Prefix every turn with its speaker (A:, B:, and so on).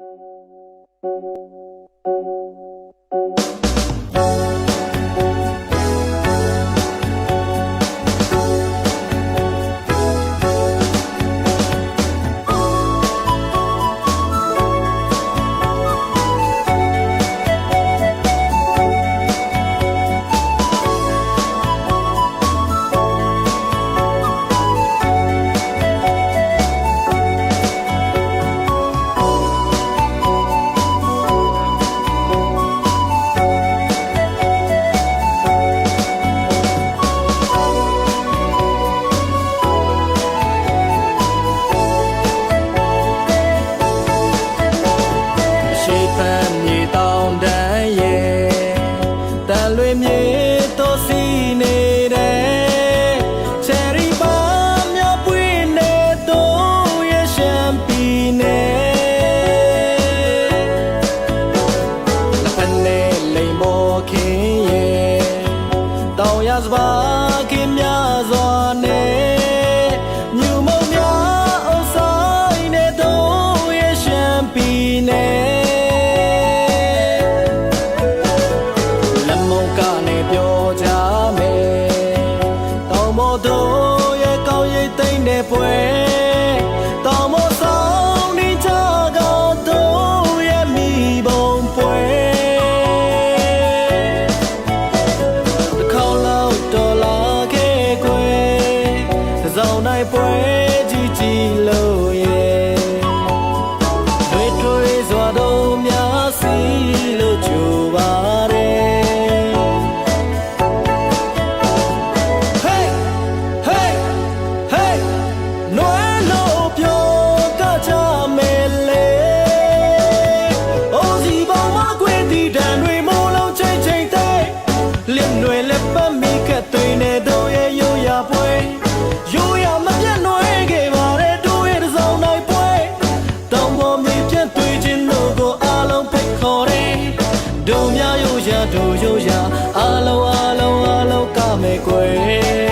A: Thank you. ရာတို့ရိုးရာအလုံးအလုံးအလုံးကမဲ့ကွယ်